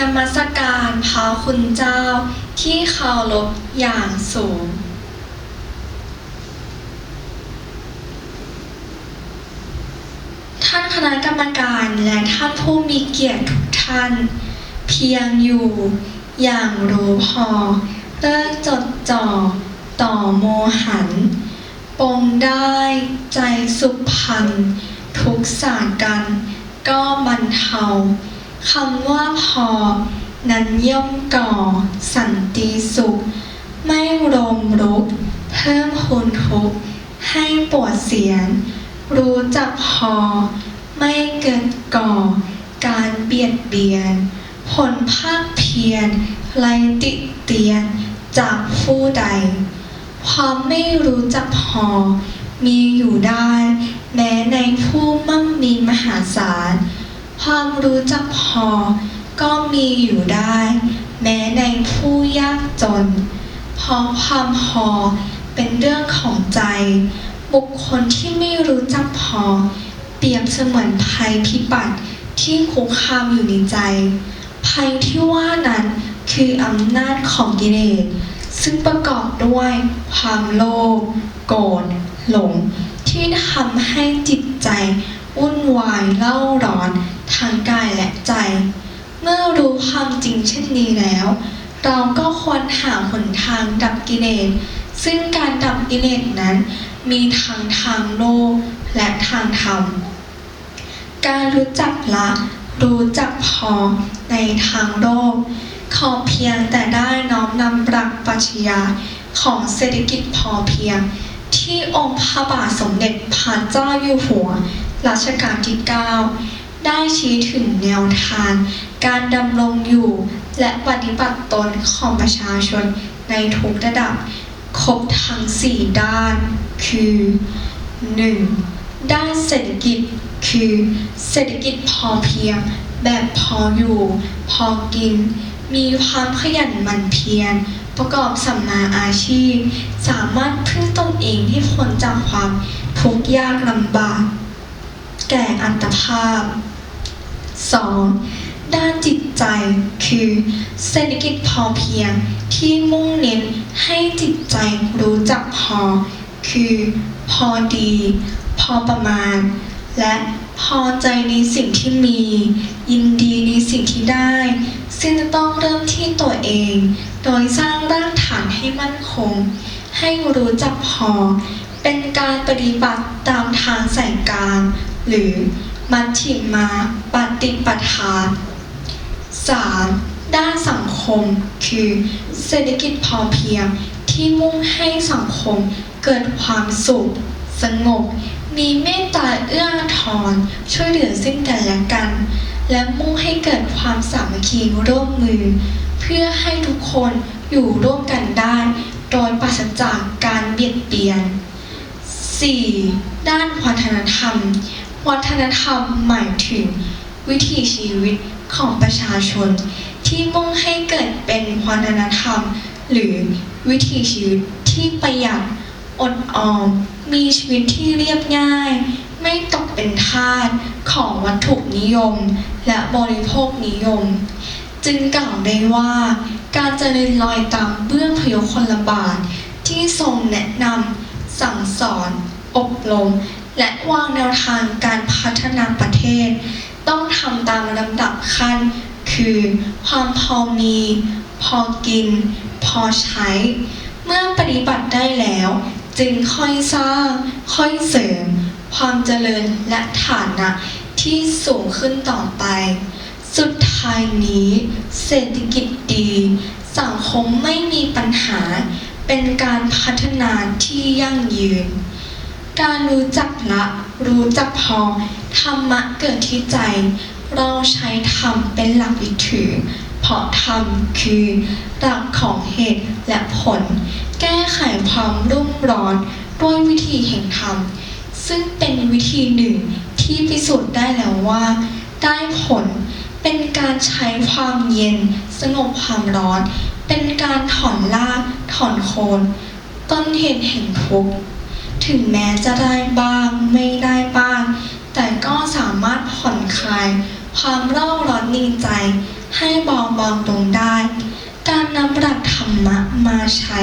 นมัสการพระคุณเจ้าที่เคารพอย่างสูง ท่านคณะกรรมการและท่านผู้มีเกียรติทุกท่าน เพียงอยู่อย่างรู้พอเลิกจดจ่อต่อโมหัน ปงได้ใจสุพพรรณทุกสากันก็บรรเทา คำว่าพอ นั้นย่อมก่อ สันติสุข ไม่รมรุก เพิ่มคูณทุกข์ให้ปวดเสียน รู้จักพอ ไม่เกิดก่อ การเบียดเบียน ผลภาคเพียรไลติเตียนจากผู้ใด ความไม่รู้จักพอ มีอยู่ได้ แม้ในผู้มั่งมีมหาศาล ความรู้จักพอ ก็มีอยู่ได้ แม้ในผู้ยากจน เพราะความพอเป็นเรื่องของใจ บุคคลที่ไม่รู้จักพอ เปรียบเสมือนภัยพิบัติที่คุกคามอยู่ในใจ ภัยที่ว่านั้นคืออำนาจของกิเลสซึ่งประกอบด้วยความโลภโกรธหลง ที่ทำให้จิตใจวุ่นวายเล่าร้อน ทางกายและใจ เมื่อรู้ความจริงเช่นนี้แล้ว เราก็ควรหาหนทางดับกิเลสซึ่งการดับกิเลสนั้น มีทั้งทางโลกและทางธรรม การรู้จักละ รู้จักพอในทางโลกขอเพียงแต่ได้น้อมนำหลักปรัชญาของเศรษฐกิจพอเพียง ที่องค์พระบาทสมเด็จพระเจ้าอยู่หัวรัชกาลที่ 9 ได้ชี้ถึงแนวทาง การดำรงอยู่ และปฏิบัติตนของประชาชนในทุกระดับ ครบทั้ง 4 ด้าน คือ 1. ด้านเศรษฐกิจ คือเศรษฐกิจพอเพียง แบบพออยู่ พอกิน มีความขยันหมั่นเพียร ประกอบสัมมาอาชีพ สามารถพึ่งตนเองให้พ้นจากความทุกข์ยากลำบาก แก่อัตภาพ 2. ด้านจิตใจคือ เศรษฐกิจพอเพียงที่มุ่งเน้นให้จิตใจรู้จักพอ คือ พอดี พอประมาณ และพอใจในสิ่งที่มี ยินดีในสิ่งที่ได้ ซึ่งจะต้องเริ่มที่ตัวเอง โดยสร้างรากฐานให้มั่นคง ให้รู้จักพอ เป็นการปฏิบัติตามทางสายกลางหรือ มัชฌิมาปฏิปทา 3. ด้านสังคม คือ เศรษฐกิจพอเพียงที่มุ่งให้สังคมเกิดความสุข สงบ มีเมตตาเอื้ออาทรช่วยเหลือซึ่งกันและกัน และมุ่งให้เกิดความสามัคคีร่วมมือ เพื่อให้ทุกคนอยู่ร่วมกันได้ โดยปราศจากการเบียดเบียน 4. ด้านวัฒนธรรม วัฒนธรรมหมายถึง วิถีชีวิตของประชาชน ที่มุ่งให้เกิดเป็นวัฒนธรรม หรือวิถีชีวิตที่ประหยัดอดออม มีชีวิตที่เรียบง่าย ไม่ตกเป็นทาสของวัตถุนิยม และบริโภคนิยม จึงกล่าวได้ว่าการเจริญรอยตามเบื้องพยุคลบาทที่ทรงแนะนำสั่งสอน อบรม และวางแนวทางการพัฒนาประเทศ ต้องทำตามลำดับขั้น คือความพอมี พอกิน พอใช้ เมื่อปฏิบัติได้แล้ว จึงค่อยสร้าง ค่อยเสริม ความเจริญและฐานะที่สูงขึ้นต่อไป สุดท้ายนี้ เศรษฐกิจดี สังคมไม่มีปัญหา เป็นการพัฒนาที่ยั่งยืน การรู้จักละ รู้จักพอธรรมะเกิดที่ใจ เราใช้ธรรมเป็นหลักยึดถือ เพราะธรรมคือหลักของเหตุและผล แก้ไขความรุ่มร้อนด้วยวิธีแห่งธรรม ซึ่งเป็นวิธีหนึ่งที่พิสูจน์ได้แล้วว่า ได้ผลเป็นการใช้ความเย็น สงบความร้อน เป็นการถอนรากถอนโคน ต้นเหตุแห่งทุกข์ ถึงแม้จะได้บ้างไม่ได้บ้าง แต่ก็สามารถผ่อนคลาย ความเร่าร้อนในใจ ให้เบาบางลงได้ การนำหลักธรรมะมาใช้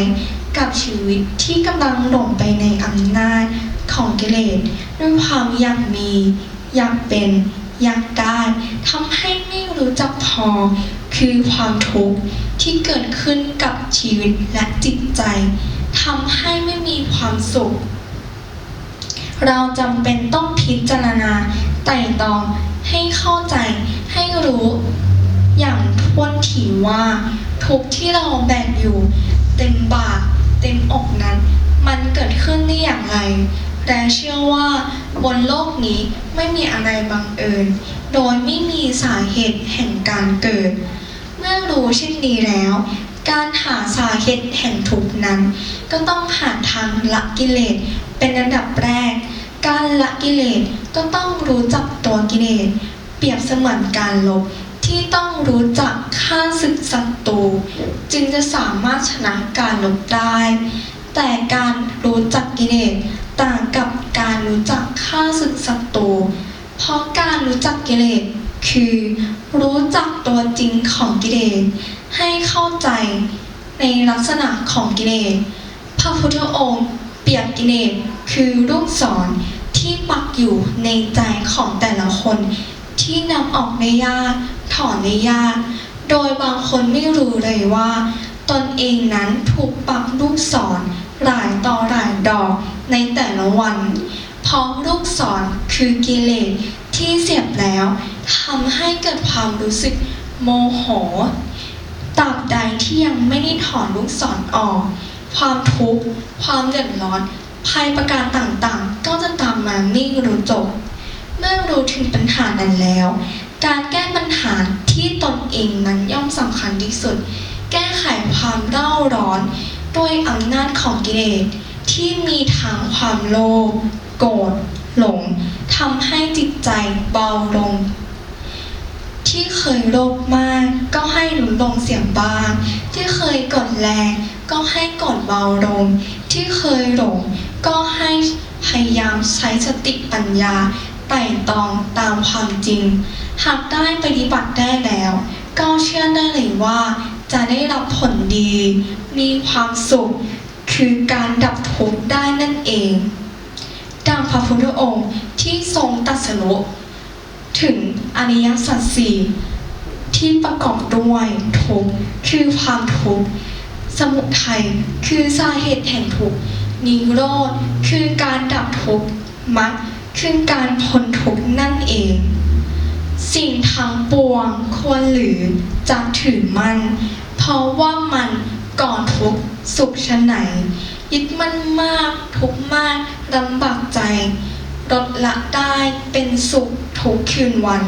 กับชีวิตที่กำลังหลงไปในอำนาจของกิเลสด้วยความอยากมี อยากเป็น อยากได้ทำให้ไม่รู้จักพอ คือความทุกข์ที่เกิดขึ้นกับชีวิตและจิตใจทำให้ไม่มีความสุข เราจำเป็นต้องพิจารณาไต่ตองให้เข้าใจให้รู้ อย่างท้วนถี่ว่า ทุกที่เราแบกอยู่ เต็มบาเต็มอกนั้น มันเกิดขึ้นได้อย่างไรและเชื่อว่าบนโลกนี้ไม่มีอะไรบังเอิญ โดยไม่มีสาเหตุแห่งการเกิด เมื่อรู้เช่นนี้แล้ว การหาสาเหตุแห่งทุกนั้น ก็ต้องหาทางละกิเลสเป็นอันดับแรก การละกิเลสก็ต้องรู้จักตัวกิเลส เปรียบเสมือนการลบที่ต้องรู้จักฆ่าศึกศัตรูจึงจะสามารถชนะการลบได้ แต่การรู้จักกิเลสต่างกับการรู้จักฆ่าศึกศัตรูเพราะการรู้จักกิเลสคือรู้จักตัวจริงของกิเลสให้เข้าใจในลักษณะของกิเลสพระพุทธองค์เปรียบกิเลสคือลูกศร ที่ปักอยู่ในใจของแต่ละคน ที่นำออกได้ยากถอนได้ยาก โดยบางคนไม่รู้เลยว่า ตนเองนั้นถูกปักลูกศรหลายต่อหลายดอกในแต่ละวันเพราะลูกศรคือกิเลสที่เสียบแล้วทำให้เกิดความรู้สึกโมโหตราบใดที่ยังไม่ได้ถอนลูกศรออกความทุกข์ความเดือดร้อนภัยประการต่างๆก มมาไม่รู้จบ เมื่อรู้ถึงปัญหานั้นแล้ว การแก้ปัญหาที่ตนเองนั้นย่อมสำคัญที่สุด แก้ไขความเร่าร้อนด้วยอำนาจของกิเลสที่มีทางความโลภโกรธหลงทำให้จิตใจเบาลง ที่เคยโลภมากก็ให้ลดลงเสียงบ้าง ที่เคยกดแรงก็ให้กดเบาลง ที่เคยหลงก็ให้ พยายามใช้สติปัญญาไต่ตองตามความจริง หากได้ปฏิบัติได้แล้ว ก็เชื่อได้เลยว่า จะได้รับผลดี มีความสุข คือการดับทุกข์ได้นั่นเองดังพระพุทธองค์ที่ทรงตรัสรู้ถึงอริยสัจสี่ที่ประกอบด้วยทุกข์คือความทุกข์สมุทัยคือสาเหตุแห่งทุกข์ นิโรธคือการดับทุกข์มรรคคือการพ้นทุกข์นั่นเอง สิ่งทั้งปวงควรหรือจะถือมัน เพราะว่ามันก่อนทุกข์สุขชะไหน ยึดมันมากทุกมากลำบากใจลดละได้เป็นสุขทุกคืนวัน